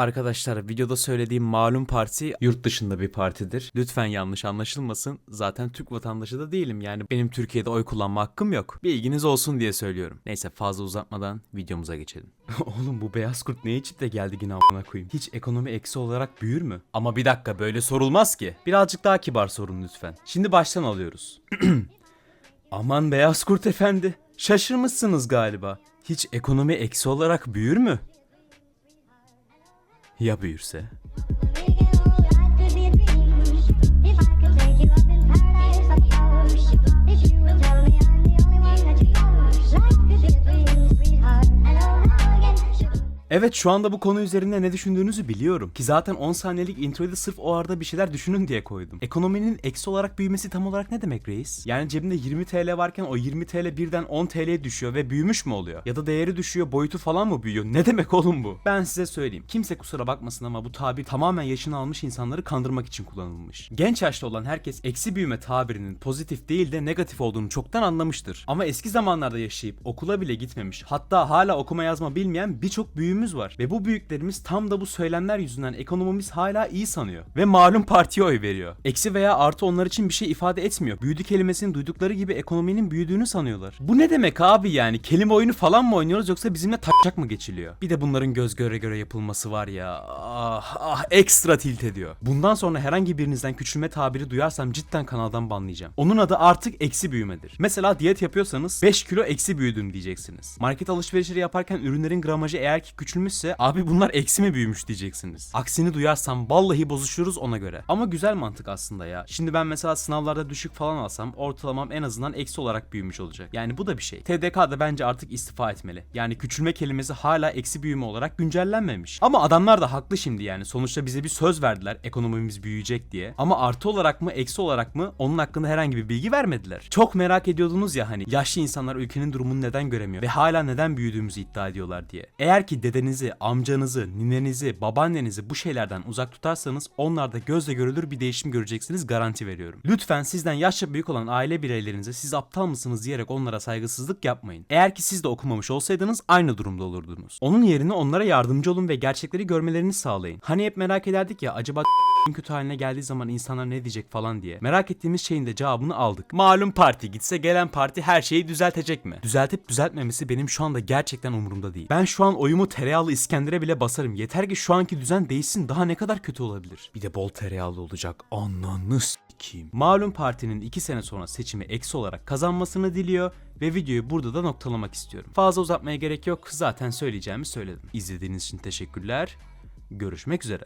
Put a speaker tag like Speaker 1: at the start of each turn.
Speaker 1: Arkadaşlar videoda söylediğim malum parti yurt dışında bir partidir. Lütfen yanlış anlaşılmasın. Zaten Türk vatandaşı da değilim. Yani benim Türkiye'de oy kullanma hakkım yok. Bilginiz olsun diye söylüyorum. Neyse fazla uzatmadan videomuza geçelim. Oğlum bu beyaz kurt ne içip de geldi yine amına koyayım. Hiç ekonomi eksi olarak büyür mü? Ama bir dakika böyle sorulmaz ki. Birazcık daha kibar sorun lütfen. Şimdi baştan alıyoruz. Aman beyaz kurt efendi. Şaşırmışsınız galiba. Hiç ekonomi eksi olarak büyür mü? Ya büyürse? Evet şu anda bu konu üzerinde ne düşündüğünüzü biliyorum. Ki zaten 10 saniyelik introyu sırf o arada bir şeyler düşünün diye koydum. Ekonominin eksi olarak büyümesi tam olarak ne demek reis? Yani cebinde 20 TL varken o 20 TL birden 10 TL'ye düşüyor ve büyümüş mü oluyor? Ya da değeri düşüyor boyutu falan mı büyüyor? Ne demek oğlum bu? Ben size söyleyeyim. Kimse kusura bakmasın ama bu tabir tamamen yaşını almış insanları kandırmak için kullanılmış. Genç yaşta olan herkes eksi büyüme tabirinin pozitif değil de negatif olduğunu çoktan anlamıştır. Ama eski zamanlarda yaşayıp okula bile gitmemiş hatta hala okuma yazma bilmeyen birçok büyüğümüz var. Ve bu büyüklerimiz tam da bu söylemler yüzünden ekonomimiz hala iyi sanıyor. Ve malum partiye oy veriyor. Eksi veya artı onlar için bir şey ifade etmiyor. Büyüdü kelimesini duydukları gibi ekonominin büyüdüğünü sanıyorlar. Bu ne demek abi yani? Kelime oyunu falan mı oynuyoruz yoksa bizimle taşak mı geçiliyor? Bir de bunların göz göre göre yapılması var ya. Ah ah ekstra tilt ediyor. Bundan sonra herhangi birinizden küçülme tabiri duyarsam cidden kanaldan banlayacağım. Onun adı artık eksi büyümedir. Mesela diyet yapıyorsanız 5 kilo eksi büyüdüm diyeceksiniz. Market alışverişleri yaparken ürünlerin gramajı eğer ki küçülmüşse abi bunlar eksi mi büyümüş diyeceksiniz. Aksini duyarsam vallahi bozuşuruz ona göre. Ama güzel mantık aslında ya. Şimdi ben mesela sınavlarda düşük falan alsam ortalamam en azından eksi olarak büyümüş olacak. Yani bu da bir şey. TDK da bence artık istifa etmeli. Yani küçülme kelimesi hala eksi büyüme olarak güncellenmemiş. Ama adamlar da haklı şimdi yani. Sonuçta bize bir söz verdiler ekonomimiz büyüyecek diye. Ama artı olarak mı eksi olarak mı onun hakkında herhangi bir bilgi vermediler. Çok merak ediyordunuz ya hani yaşlı insanlar ülkenin durumunu neden göremiyor ve hala neden büyüdüğümüzü iddia ediyorlar diye. Eğer ki dedenizi, amcanızı, ninenizi, babaannenizi bu şeylerden uzak tutarsanız onlarda gözle görülür bir değişim göreceksiniz garanti veriyorum. Lütfen sizden yaşça büyük olan aile bireylerinize siz aptal mısınız diyerek onlara saygısızlık yapmayın. Eğer ki siz de okumamış olsaydınız aynı durumda olurdunuz. Onun yerine onlara yardımcı olun ve gerçekleri görmelerini sağlayın. Hani hep merak ederdik ya acaba kötü haline geldiği zaman insanlar ne diyecek falan diye. Merak ettiğimiz şeyin de cevabını aldık. Malum parti gitse gelen parti her şeyi düzeltecek mi? Düzeltip düzeltmemesi benim şu anda gerçekten umurumda değil. Ben şu an oyumu tereyağlı İskender'e bile basarım. Yeter ki şu anki düzen değişsin daha ne kadar kötü olabilir? Bir de bol tereyağlı olacak. Ananı s**eyim. Malum partinin 2 sene sonra seçimi eksi olarak kazanmasını diliyor ve videoyu burada da noktalamak istiyorum. Fazla uzatmaya gerek yok. Zaten söyleyeceğimi söyledim. İzlediğiniz için teşekkürler. Görüşmek üzere.